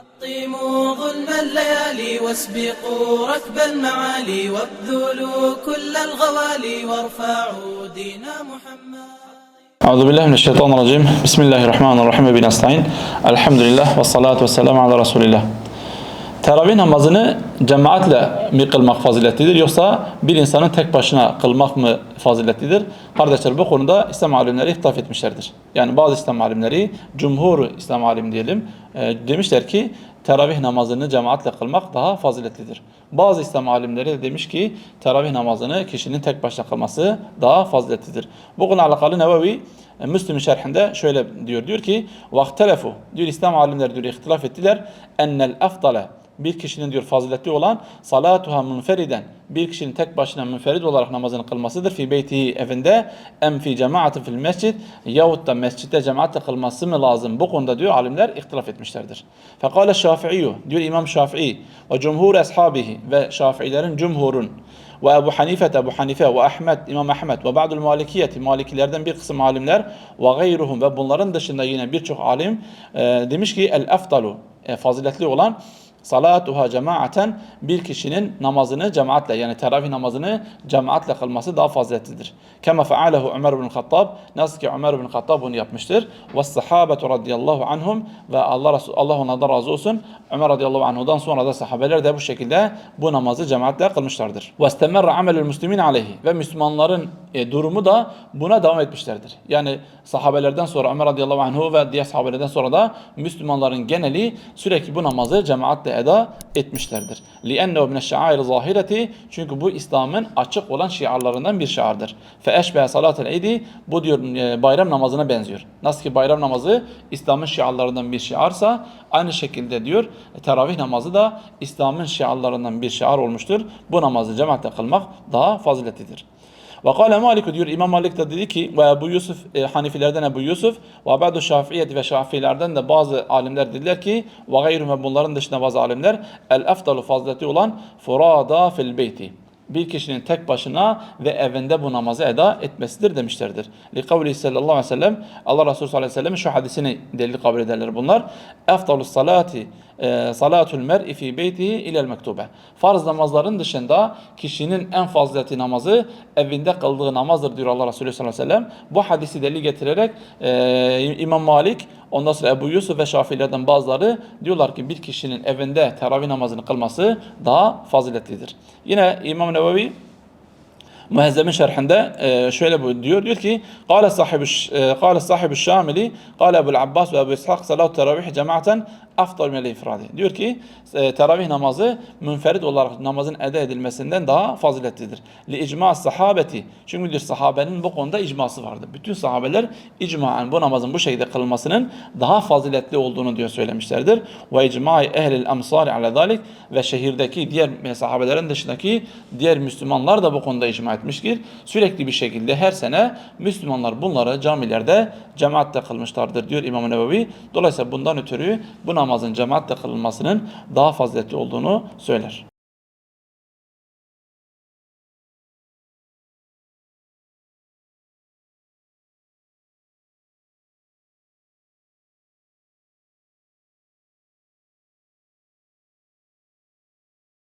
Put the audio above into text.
حطموا ظلم الليالي واسبقوا ركب المعالي وابذلوا كل الغوالي وارفعوا دين محمد. أعوذ بالله من الشيطان الرجيم. بسم الله الرحمن الرحيم. بنستعين. الحمد لله والصلاة والسلام على رسول الله. Teravih namazını cemaatle mi kılmak faziletlidir yoksa bir insanın tek başına kılmak mı faziletlidir? Kardeşler bu konuda İslam alimleri ihtilaf etmişlerdir. Yani bazı İslam alimleri, cumhur İslam alim diyelim, e, demişler ki teravih namazını cemaatle kılmak daha faziletlidir. Bazı İslam alimleri de demiş ki teravih namazını kişinin tek başına kılması daha faziletlidir. Bu konuyla alakalı Nevevi e, Müslüm şerhinde şöyle diyor. Diyor ki vaktelefu diyor İslam alimleri diyor ihtilaf ettiler. Ennel afdale bir kişinin diyor faziletli olan salatuha munferiden bir kişinin tek başına münferid olarak namazını kılmasıdır. Fi beytihi evinde em fi cemaatin fil mescid yahut da mescitte cemaatle kılması mı lazım? Bu konuda diyor alimler ihtilaf etmişlerdir. Fekale şafiiyyu diyor İmam Şafii ve cumhur ashabihi ve Şafiilerin cumhurun ve Ebu Hanife, Ebu Hanife ve Ahmet, İmam Ahmet ve ba'dul malikiyeti, malikilerden bir kısım alimler ve gayruhum ve bunların dışında yine birçok alim e, demiş ki el eftalu, e, faziletli olan salatuha cemaaten bir kişinin namazını cemaatle yani teravih namazını cemaatle kılması daha faziletlidir. Kema fealehu Ömer bin Hattab nasıl ki Ömer bin Hattab bunu yapmıştır. Ve sahabetu radıyallahu anhum ve Allah Resul, Allah onlardan razı olsun. Ömer radıyallahu anhudan sonra da sahabeler de bu şekilde bu namazı cemaatle kılmışlardır. Ve istemerre amelül müslimin aleyhi ve Müslümanların e, durumu da buna devam etmişlerdir. Yani sahabelerden sonra Ömer radıyallahu anhu ve diğer sahabelerden sonra da Müslümanların geneli sürekli bu namazı cemaatle eda etmişlerdir. لِأَنَّهُ مِنَ الشَّعَائِرِ zahireti Çünkü bu İslam'ın açık olan şiarlarından bir şiardır. فَاَشْبَهَ صَلَاتَ الْاِيدِ Bu diyor e, bayram namazına benziyor. Nasıl ki bayram namazı İslam'ın şiarlarından bir şiarsa aynı şekilde diyor teravih namazı da İslam'ın şiarlarından bir şiar olmuştur. Bu namazı cemaatle kılmak daha faziletlidir. Ve kâle Malik diyor İmam Malik de dedi ki ve Ebu Yusuf e, Hanifilerden Ebu Yusuf ve ba'du Şafiiyeti ve Şafiilerden de bazı alimler dediler ki ve gayrü ve bunların dışında bazı alimler el efdalu fazileti olan furada fil beyti bir kişinin tek başına ve evinde bu namazı eda etmesidir demişlerdir. Li kavli sallallahu aleyhi ve sellem Allah Resulü sallallahu aleyhi ve sellem şu hadisini delil kabul ederler bunlar. Efdalus salati e, salatul mer'i fi beytihi ilel mektube. Farz namazların dışında kişinin en fazileti namazı evinde kıldığı namazdır diyor Allah Resulü sallallahu aleyhi ve sellem. Bu hadisi delil getirerek e, İmam Malik Ondan sonra Ebu Yusuf ve Şafiilerden bazıları diyorlar ki bir kişinin evinde teravih namazını kılması daha faziletlidir. Yine İmam Nevevi Muhezzemin şerhinde e, şöyle diyor. Diyor ki Kale sahibi, kale e, sahibi Şamili Kale Ebul Abbas ve Ebu İshak salat teravih cemaaten afdal minel ifradi. Diyor ki e, teravih namazı münferit olarak namazın ede edilmesinden daha faziletlidir. Li icma sahabeti. Çünkü diyor sahabenin bu konuda icması vardı. Bütün sahabeler icmaen bu namazın bu şekilde kılmasının daha faziletli olduğunu diyor söylemişlerdir. Ve icma ehlil emsari ala dalik ve şehirdeki diğer sahabelerin dışındaki diğer Müslümanlar da bu konuda icma etmiştir. Sürekli bir şekilde her sene Müslümanlar bunları camilerde cemaatle kılmışlardır diyor İmam Nevevi. Dolayısıyla bundan ötürü bu namazın cemaatle kılınmasının daha faziletli olduğunu söyler.